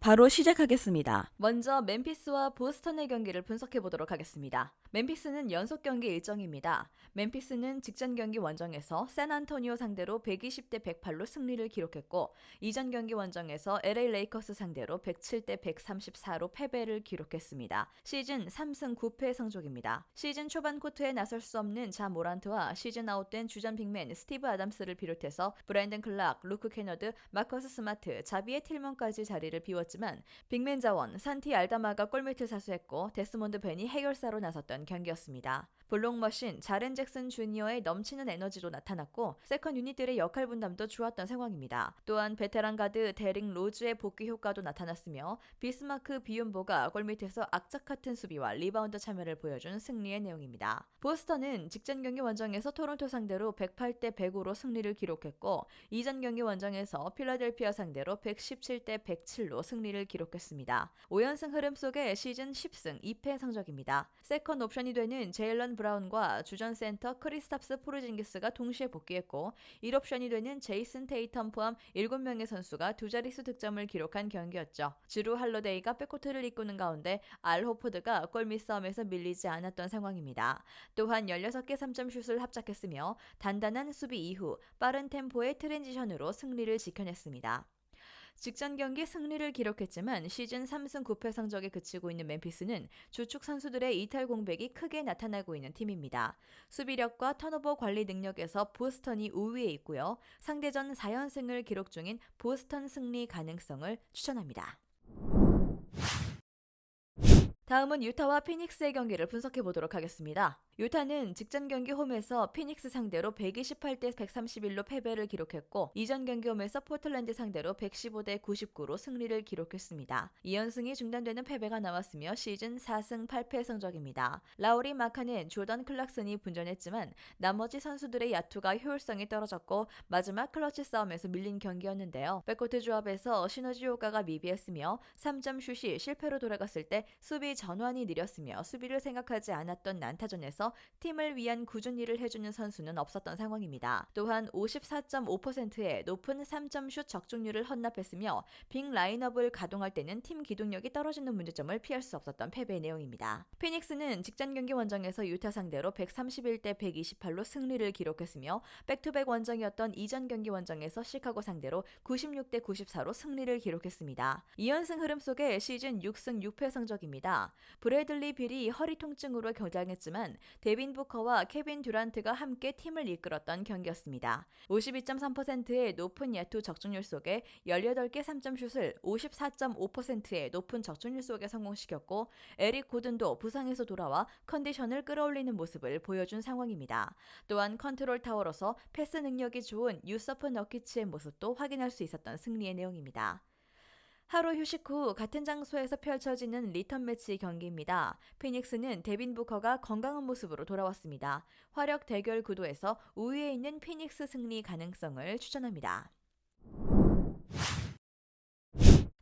바로 시작하겠습니다. 먼저 멤피스와 보스턴의 경기를 분석해 보도록 하겠습니다. 멤피스는 연속 경기 일정입니다. 멤피스는 직전 경기 원정에서 샌안토니오 상대로 120대 108로 승리를 기록했고 이전 경기 원정에서 LA 레이커스 상대로 107대 134로 패배를 기록했습니다. 시즌 3승 9패 성적입니다. 시즌 초반 코트에 나설 수 없는 자 모란트와 시즌 아웃된 주전 빅맨 스티브 아담스를 비롯해서 브랜든 클락, 루크 캐너드, 마커스 스마트, 자비의 틸먼까지 자리를 비웠 지만 빅맨 자원 산티 알다마가 골밑을 사수했고 데스몬드 벤이 해결사로 나섰던 경기였습니다. 블록머신, 자렌 잭슨 주니어의 넘치는 에너지도 나타났고 세컨 유닛들의 역할 분담도 좋았던 상황입니다. 또한 베테랑 가드 데릭 로즈의 복귀 효과도 나타났으며 비스마크 비움보가 골 밑에서 악착 같은 수비와 리바운드 참여를 보여준 승리의 내용입니다. 보스턴은 직전 경기 원정에서 토론토 상대로 108대 105로 승리를 기록했고 이전 경기 원정에서 필라델피아 상대로 117대 107로 승리를 기록했습니다. 5연승 흐름 속에 시즌 10승 2패 성적입니다. 세컨 옵션이 되는 제일런 브라운과 주전 센터 크리스탑스 포르징기스가 동시에 복귀했고 1옵션이 되는 제이슨 테이텀 포함 7명의 선수가 두 자릿수 득점을 기록한 경기였죠. 주루 할로데이가 백코트를 이끄는 가운데 알 호포드가 골밑 싸움에서 밀리지 않았던 상황입니다. 또한 16개 3점 슛을 합작했으며 단단한 수비 이후 빠른 템포의 트랜지션으로 승리를 지켜냈습니다. 직전 경기 승리를 기록했지만 시즌 3승 9패 성적에 그치고 있는 멤피스는 주축 선수들의 이탈 공백이 크게 나타나고 있는 팀입니다. 수비력과 턴오버 관리 능력에서 보스턴이 우위에 있고요. 상대전 4연승을 기록 중인 보스턴 승리 가능성을 추천합니다. 다음은 유타와 피닉스의 경기를 분석해 보도록 하겠습니다. 유타는 직전 경기 홈에서 피닉스 상대로 128대 131로 패배를 기록했고 이전 경기 홈에서 포틀랜드 상대로 115대 99로 승리를 기록했습니다. 2연승이 중단되는 패배가 나왔으며 시즌 4승 8패 성적입니다. 라우리 마카는 조던 클락슨이 분전했지만 나머지 선수들의 야투가 효율성이 떨어졌고 마지막 클러치 싸움에서 밀린 경기였는데요. 백코트 조합에서 시너지 효과가 미비했으며 3점 슛이 실패로 돌아갔을 때 수비 전환이 느렸으며 수비를 생각하지 않았던 난타전에서 팀을 위한 꾸준 일을 해주는 선수는 없었던 상황입니다. 또한 54.5%의 높은 3점 슛 적중률을 헌납했으며 빅 라인업을 가동할 때는 팀 기동력이 떨어지는 문제점을 피할 수 없었던 패배의 내용입니다. 피닉스는 직전 경기 원정에서 유타 상대로 131대 128로 승리를 기록했으며 백투백 원정이었던 이전 경기 원정에서 시카고 상대로 96대 94로 승리를 기록했습니다. 2연승 흐름 속에 시즌 6승 6패 성적입니다. 브래들리 빌이 허리 통증으로 겨장했지만 데빈 부커와 케빈 듀란트가 함께 팀을 이끌었던 경기였습니다. 52.3%의 높은 야투 적중률 속에 18개 3점 슛을 54.5%의 높은 적중률 속에 성공시켰고 에릭 고든도 부상에서 돌아와 컨디션을 끌어올리는 모습을 보여준 상황입니다. 또한 컨트롤 타워로서 패스 능력이 좋은 유서프 너키츠의 모습도 확인할 수 있었던 승리의 내용입니다. 하루 휴식 후 같은 장소에서 펼쳐지는 리턴 매치 경기입니다. 피닉스는 데빈 부커가 건강한 모습으로 돌아왔습니다. 화력 대결 구도에서 우위에 있는 피닉스 승리 가능성을 추천합니다.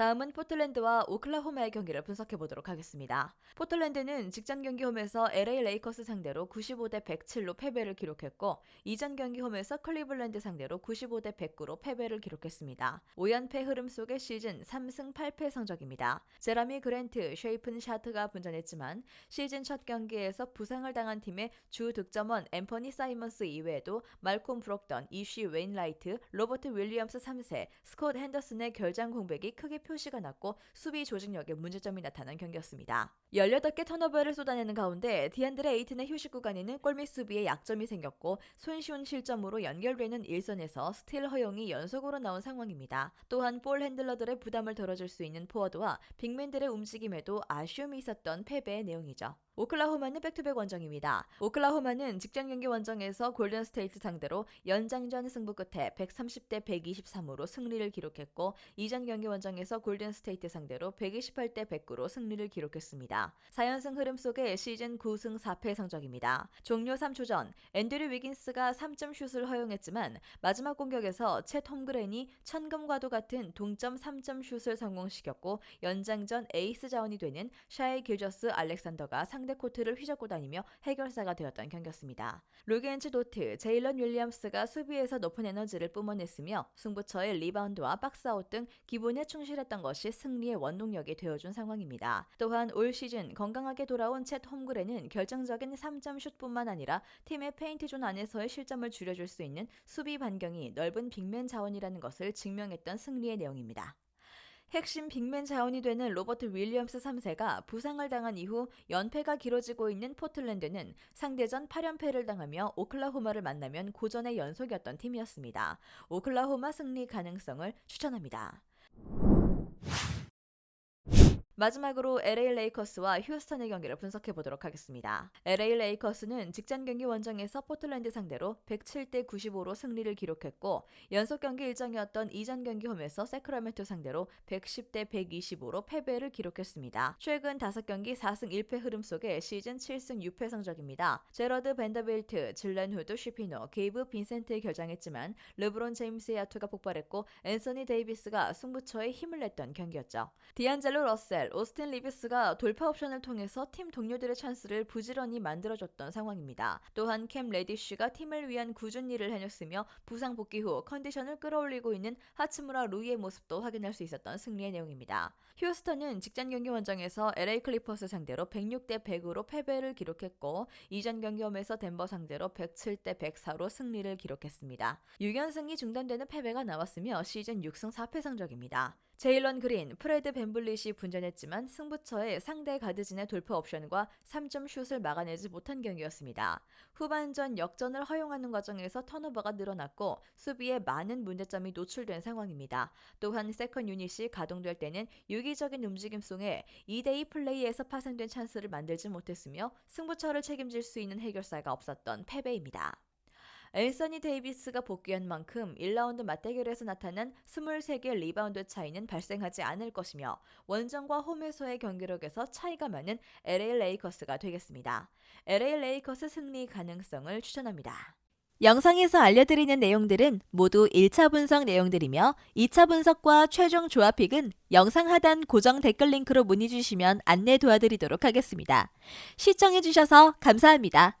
다음은 포틀랜드와 오클라호마의 경기를 분석해 보도록 하겠습니다. 포틀랜드는 직전 경기 홈에서 LA 레이커스 상대로 95대 107로 패배를 기록했고 이전 경기 홈에서 클리블랜드 상대로 95대 109로 패배를 기록했습니다. 5연패 흐름 속의 시즌 3승 8패 성적입니다. 제라미 그랜트, 쉐이픈 샤트가 분전했지만 시즌 첫 경기에서 부상을 당한 팀의 주 득점원 앰퍼니 사이먼스 이외에도 말콤 브록던, 이쉬 웨인라이트, 로버트 윌리엄스 3세, 스콧 핸더슨의 결장 공백이 크게 표시가 났고 수비 조직력에 문제점이 나타난 경기였습니다. 18개 턴오버를 쏟아내는 가운데 디안드레 에이튼의 휴식 구간에는 골밑 수비에 약점이 생겼고 손쉬운 실점으로 연결되는 일선에서 스틸 허용이 연속으로 나온 상황입니다. 또한 볼 핸들러들의 부담을 덜어줄 수 있는 포워드와 빅맨들의 움직임에도 아쉬움이 있었던 패배의 내용이죠. 오클라호마는 백투백 원정입니다. 오클라호마는 직전 경기 원정에서 골든 스테이트 상대로 연장전 승부 끝에 130대 123으로 승리를 기록했고 이전 경기 원정에서 골든 스테이트 상대로 128대 109로 승리를 기록했습니다. 4연승 흐름 속에 시즌 9승 4패 성적입니다. 종료 3초 전 앤드류 위긴스가 3점 슛을 허용했지만 마지막 공격에서 챗 홈그렌이 천금과도 같은 동점 3점 슛을 성공시켰고 연장전 에이스 자원이 되는 샤이 길저스 알렉산더가 상대 상대 코트를 휘젓고 다니며 해결사가 되었던 경기였습니다. 루겐츠 도트, 제일런 윌리엄스가 수비에서 높은 에너지를 뿜어냈으며 승부처의 리바운드와 박스아웃 등 기본에 충실했던 것이 승리의 원동력이 되어준 상황입니다. 또한 올 시즌 건강하게 돌아온 챗 홈그레는 결정적인 3점 슛뿐만 아니라 팀의 페인트존 안에서의 실점을 줄여줄 수 있는 수비 반경이 넓은 빅맨 자원이라는 것을 증명했던 승리의 내용입니다. 핵심 빅맨 자원이 되는 로버트 윌리엄스 3세가 부상을 당한 이후 연패가 길어지고 있는 포틀랜드는 상대전 8연패를 당하며 오클라호마를 만나면 고전의 연속이었던 팀이었습니다. 오클라호마 승리 가능성을 추천합니다. 마지막으로 LA 레이커스와 휴스턴의 경기를 분석해 보도록 하겠습니다. LA 레이커스는 직전 경기 원정에서 포틀랜드 상대로 107대 95로 승리를 기록했고 연속 경기 일정이었던 이전 경기 홈에서 세크라멘토 상대로 110대 125로 패배를 기록했습니다. 최근 5경기 4승 1패 흐름 속에 시즌 7승 6패 성적입니다. 제러드 벤더빌트, 질렌 후드, 쉬피노, 게이브 빈센트에 결장했지만 르브론 제임스의 야투가 폭발했고 앤서니 데이비스가 승부처에 힘을 냈던 경기였죠. 디안젤로 러셀, 오스틴 리비스가 돌파 옵션을 통해서 팀 동료들의 찬스를 부지런히 만들어줬던 상황입니다. 또한 캠 레디쉬가 팀을 위한 꾸준 일을 해냈으며 부상 복귀 후 컨디션을 끌어올리고 있는 하츠무라 루이의 모습도 확인할 수 있었던 승리의 내용입니다. 휴스턴은 직전 경기 원정에서 LA 클리퍼스 상대로 106대 100으로 패배를 기록했고 이전 경기 홈에서 덴버 상대로 107대 104로 승리를 기록했습니다. 6연승이 중단되는 패배가 나왔으며 시즌 6승 4패 성적입니다. 제일런 그린, 프레드 벤블릿이 분전했지만 승부처에 상대 가드진의 돌파 옵션과 3점 슛을 막아내지 못한 경기였습니다. 후반전 역전을 허용하는 과정에서 턴오버가 늘어났고 수비에 많은 문제점이 노출된 상황입니다. 또한 세컨 유닛이 가동될 때는 유기적인 움직임 속에 2대2 플레이에서 파생된 찬스를 만들지 못했으며 승부처를 책임질 수 있는 해결사가 없었던 패배입니다. 앤서니 데이비스가 복귀한 만큼 1라운드 맞대결에서 나타난 23개 리바운드 차이는 발생하지 않을 것이며 원정과 홈에서의 경기력에서 차이가 많은 LA 레이커스가 되겠습니다. LA 레이커스 승리 가능성을 추천합니다. 영상에서 알려드리는 내용들은 모두 1차 분석 내용들이며 2차 분석과 최종 조합픽은 영상 하단 고정 댓글 링크로 문의 주시면 안내 도와드리도록 하겠습니다. 시청해주셔서 감사합니다.